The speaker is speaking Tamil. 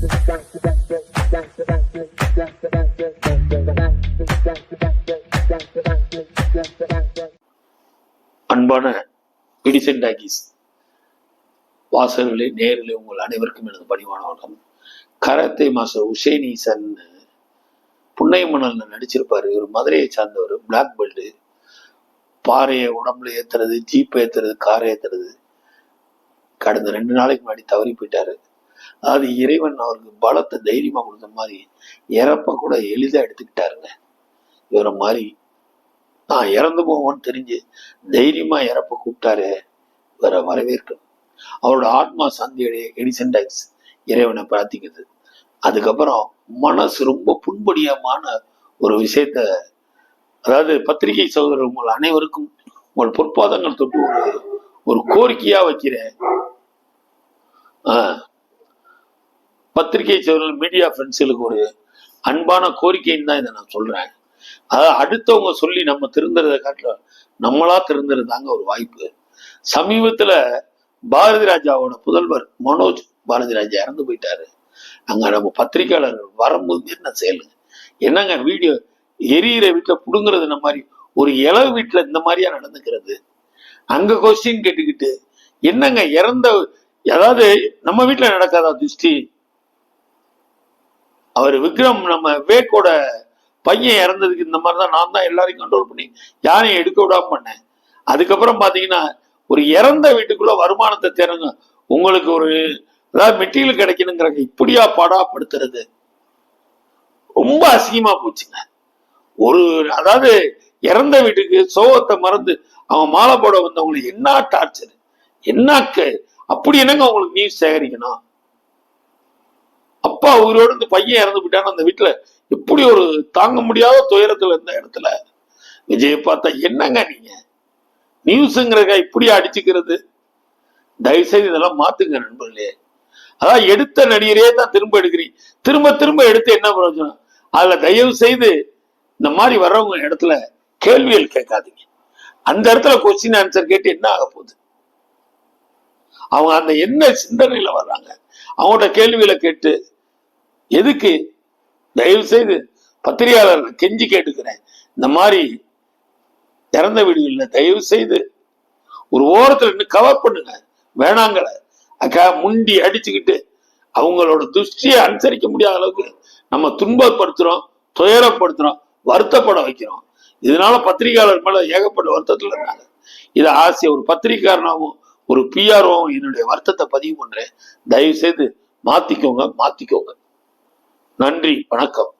அன்பான பிடிசன் டாக்கிஸ் வாசகர்களே நேரிலே உங்கள் அனைவருக்கும் எனது பணிவான வணக்கம். கராத்தே மாஸ்டர் உஷேன் ஈசன் புன்னை மணல்ல நடிச்சிருப்பார். இவர் மதுரையை சார்ந்தவர் பிளாக் பெல்ட்டு பாறையை உடம்புல ஏத்துறது ஜீப் ஏத்துறது கார் ஏத்துறது கடந்த ரெண்டு நாளைக்கு முன்னாடி தவறி போயிட்டாரு. அதாவது இறைவன் அவருக்கு பலத்தை தைரியமா கொடுத்த மாதிரி இறப்ப கூட எளிதா எடுத்துக்கிட்டாருங்க. இவரை மாதிரி நான் இறந்து போவோன்னு தெரிஞ்சு தைரியமா இறப்ப கூப்பிட்டாரு. இவரை வரவேற்கும் அவரோட ஆத்மா சாந்தியுடைய எடிசன்டாக்ஸ் இறைவனை பிரார்த்திக்குது அதுக்கப்புறம் மனசு ரொம்ப புண்படியமான ஒரு விஷயத்த அதாவது பத்திரிகை சகோதரர் உங்கள் அனைவருக்கும் உங்கள் பொற்பாதங்கள் தொட்டு ஒரு ஒரு கோரிக்கையா வைக்கிறேன். ஆஹ், பத்திரிகை சகோதரர் மீடியா ஃப்ரெண்ட்ஸுகளுக்கு ஒரு அன்பான கோரிக்கைன்னு தான் இதை நான் சொல்றேன். அதாவது அடுத்தவங்க சொல்லி நம்ம திருந்துறதை காட்டிலும் நம்மளா திருந்துறதாங்க ஒரு வாய்ப்பு. சமீபத்துல பாரதி ராஜாவோட புதல்வர் மனோஜ் பாரதி ராஜா இறந்து போயிட்டாரு. அங்க நம்ம பத்திரிகையாளர்கள் வரும்போது என்ன செயலுங்க என்னங்க வீடியோ எரியிற வீட்டுல புடுங்குறது இந்த மாதிரி? ஒரு இளவு வீட்டுல இந்த மாதிரியா நடந்துக்கிறது? அங்க கொஸ்டின் கேட்டுக்கிட்டு என்னங்க இறந்த அதாவது நம்ம வீட்டுல நடக்காதா திருஷ்டி? அவர் விக்ரம் நம்ம விவேக்கோட பையன் இறந்ததுக்கு இந்த மாதிரி தான் நான் தான் எல்லாரையும் கண்ட்ரோல் பண்ணி யாரையும் எடுக்க விடாம பண்ணேன். அதுக்கப்புறம் பார்த்தீங்கன்னா ஒரு இறந்த வீட்டுக்குள்ள வருமானத்தை தேருங்க உங்களுக்கு ஒரு அதாவது மெட்டீரியல் கிடைக்கணுங்கிறாங்க இப்படியா படாப்படுத்துறது. ரொம்ப அசிங்கமா போச்சுங்க. ஒரு அதாவது இறந்த வீட்டுக்கு சோகத்தை மறந்து அவன் மாலை போட வந்தவங்களுக்கு என்ன டார்ச்சர் என்ன அப்படி என்னங்க அவங்களுக்கு நியூஸ் சேகரிக்கணும்? அப்பா உயிரோடு இந்த பையன் இறந்து போயிட்டான்னு அந்த வீட்டுல இப்படி ஒரு தாங்க முடியாத துயரத்துல இருந்த இடத்துல விஜய் பார்த்தா என்னங்க நீங்க? நியூஸுங்கிறக்க இப்படியா அடிச்சுக்கிறது? தயவுசெய்து இதெல்லாம் மாத்துங்க நண்பர்களே. அதான் எடுத்த நடிகரே தான் திரும்ப எடுக்கிறீங்க. திரும்ப திரும்ப எடுத்து என்ன பிரயோஜனம்? அதுல தயவு செய்து இந்த மாதிரி வர்றவங்க இடத்துல கேள்விகள் கேட்காதீங்க. அந்த இடத்துல கொஸ்டின் ஆன்சர் கேட்டு என்ன ஆக போகுது? அவங்க அந்த என்ன சிந்தனையில வர்றாங்க? அவங்கள்ட்ட கேள்விகளை கேட்டு எதுக்கு? தயவு செய்து பத்திரிகையாளர் கெஞ்சி கேட்டுக்கிறேன். இந்த மாதிரி திறந்த வீடுகளில் தயவு செய்து ஒரு ஓரத்துல நின்று கவர் பண்ணுங்க. வேணாங்கள. அக்கா முண்டி அடிச்சுக்கிட்டு அவங்களோட துஷ்டியை அனுசரிக்க முடியாத அளவுக்கு நம்ம துன்பப்படுத்துறோம் துயரப்படுத்துறோம் வருத்தப்பட வைக்கிறோம். இதனால பத்திரிகையாளர் மேல ஏகப்பட்ட வருத்தத்துல இருந்தாங்க இதை ஆசைய ஒரு பத்திரிகையாளனாவும் ஒரு பிஆர்ஓவும் என்னுடைய வருத்தத்தை பதிவு பண்றேன். தயவு செய்து மாத்திக்கோங்க மாத்திக்கோங்க. நன்றி வணக்கம்.